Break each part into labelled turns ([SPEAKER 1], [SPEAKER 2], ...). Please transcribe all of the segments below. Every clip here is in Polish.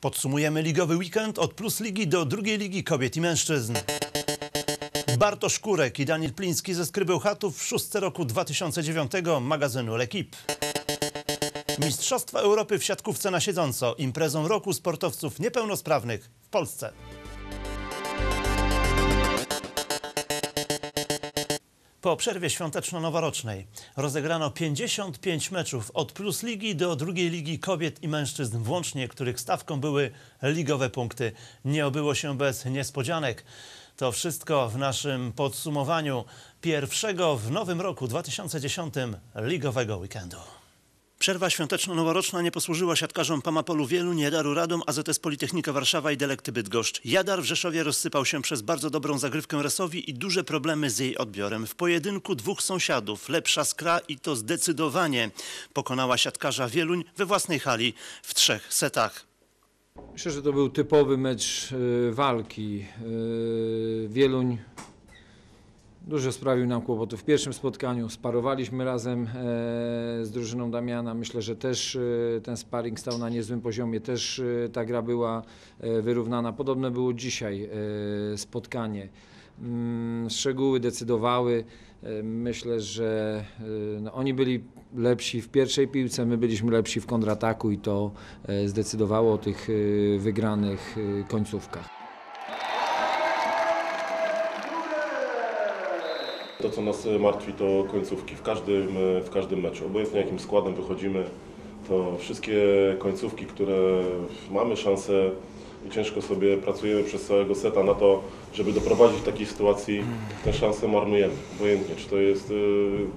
[SPEAKER 1] Podsumujemy ligowy weekend od Plus Ligi do drugiej ligi kobiet i mężczyzn. Bartosz Kurek i Daniel Pliński ze Skrybełchatów w szóstce roku 2009 magazynu L'Equipe. Mistrzostwa Europy w siatkówce na siedząco, imprezą roku sportowców niepełnosprawnych w Polsce. Po przerwie świąteczno-noworocznej rozegrano 55 meczów od Plus Ligi do drugiej ligi kobiet i mężczyzn włącznie, których stawką były ligowe punkty. Nie obyło się bez niespodzianek. To wszystko w naszym podsumowaniu pierwszego w nowym roku 2010 ligowego weekendu. Przerwa świąteczno-noworoczna nie posłużyła siatkarzom Pamapolu Wieluń, Jadaru Radom, AZS Politechnika Warszawa i Delekty Bydgoszcz. Jadar w Rzeszowie rozsypał się przez bardzo dobrą zagrywkę Resowi i duże problemy z jej odbiorem. W pojedynku dwóch sąsiadów, lepsza skra i to zdecydowanie pokonała siatkarza Wieluń we własnej hali w trzech setach.
[SPEAKER 2] Myślę, że to był typowy mecz y, walki. Y, Wieluń dużo sprawił nam kłopotów w pierwszym spotkaniu. Sparowaliśmy razem e, z drużyną Damiana. Myślę, że też e, ten sparring stał na niezłym poziomie. Też e, ta gra była wyrównana. Podobne było dzisiaj spotkanie. Mm, Szczegóły decydowały. Myślę, że no, oni byli lepsi w pierwszej piłce, my byliśmy lepsi w kontrataku i to zdecydowało o tych wygranych końcówkach.
[SPEAKER 3] To, co nas e, martwi, to końcówki w każdym, e, w każdym meczu. Obojętnie jakim składem wychodzimy, to wszystkie końcówki, które mamy szansę i ciężko sobie pracujemy przez całego seta na to, żeby doprowadzić do takiej sytuacji, tę szansę marnujemy. Obojętnie, czy to jest e,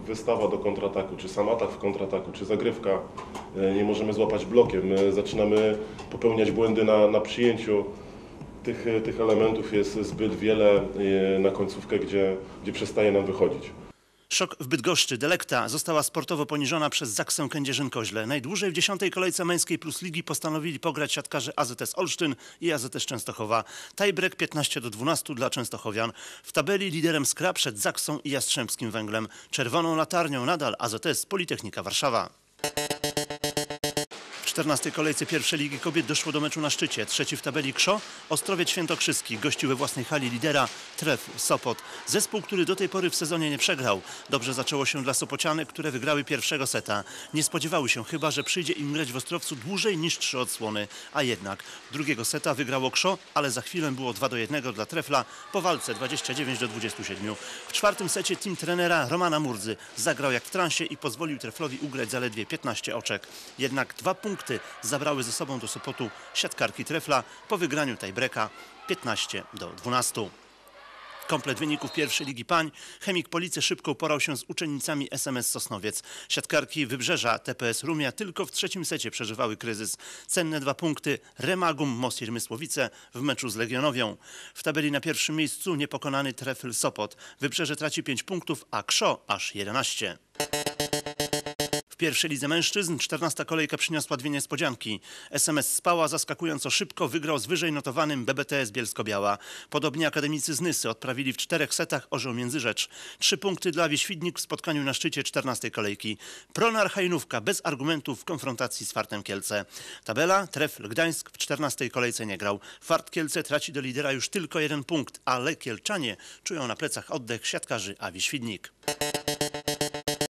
[SPEAKER 3] wystawa do kontrataku, czy sam atak w kontrataku, czy zagrywka. Nie możemy złapać blokiem. Zaczynamy popełniać błędy na, na przyjęciu tych, tych elementów jest zbyt wiele e, na końcówkę, gdzie, gdzie przestaje nam wychodzić.
[SPEAKER 1] Szok w Bydgoszczy. Delekta została sportowo poniżona przez Zaksę Kędzierzyn-Koźle. Najdłużej w dziesiątej kolejce męskiej plus ligi postanowili pograć siatkarze AZS Olsztyn i AZS Częstochowa. Tiebreak 15 do 12 dla Częstochowian. W tabeli liderem Skra przed Zaksą i Jastrzębskim Węglem. Czerwoną latarnią nadal AZS Politechnika Warszawa. W 14 kolejce pierwszej Ligi Kobiet doszło do meczu na szczycie. Trzeci w tabeli Krzo, Ostrowiec Świętokrzyski gościł we własnej hali lidera Tref Sopot. Zespół, który do tej pory w sezonie nie przegrał. Dobrze zaczęło się dla Sopocianek, które wygrały pierwszego seta. Nie spodziewały się chyba, że przyjdzie im grać w Ostrowcu dłużej niż trzy odsłony. A jednak drugiego seta wygrało Krzo, ale za chwilę było 2 do 1 dla Trefla po walce 29 do 27. W czwartym secie team trenera Romana Murdzy zagrał jak w transie i pozwolił Treflowi ugrać zaledwie 15 oczek. Jednak dwa punkty zabrały ze sobą do Sopotu siatkarki Trefla po wygraniu tiebreaka 15 do 12. Komplet wyników pierwszej Ligi Pań. Chemik Police szybko uporał się z uczennicami SMS Sosnowiec. Siatkarki Wybrzeża TPS Rumia tylko w trzecim secie przeżywały kryzys. Cenne dwa punkty Remagum Mosir Mysłowice w meczu z Legionowią. W tabeli na pierwszym miejscu niepokonany Trefl Sopot. Wybrzeże traci 5 punktów, a Krzo aż 11. Pierwszej lidze mężczyzn 14 kolejka przyniosła dwie niespodzianki. SMS Spała zaskakująco szybko wygrał z wyżej notowanym BBTS Bielsko-Biała. Podobnie akademicy z Nysy odprawili w czterech setach orzeł Międzyrzecz. Trzy punkty dla Wieświdnik w spotkaniu na szczycie 14 kolejki. Pronar Hajnówka bez argumentów w konfrontacji z Fartem Kielce. Tabela Trefl Gdańsk w 14 kolejce nie grał. Fart Kielce traci do lidera już tylko jeden punkt, ale Kielczanie czują na plecach oddech siatkarzy Awi Świdnik.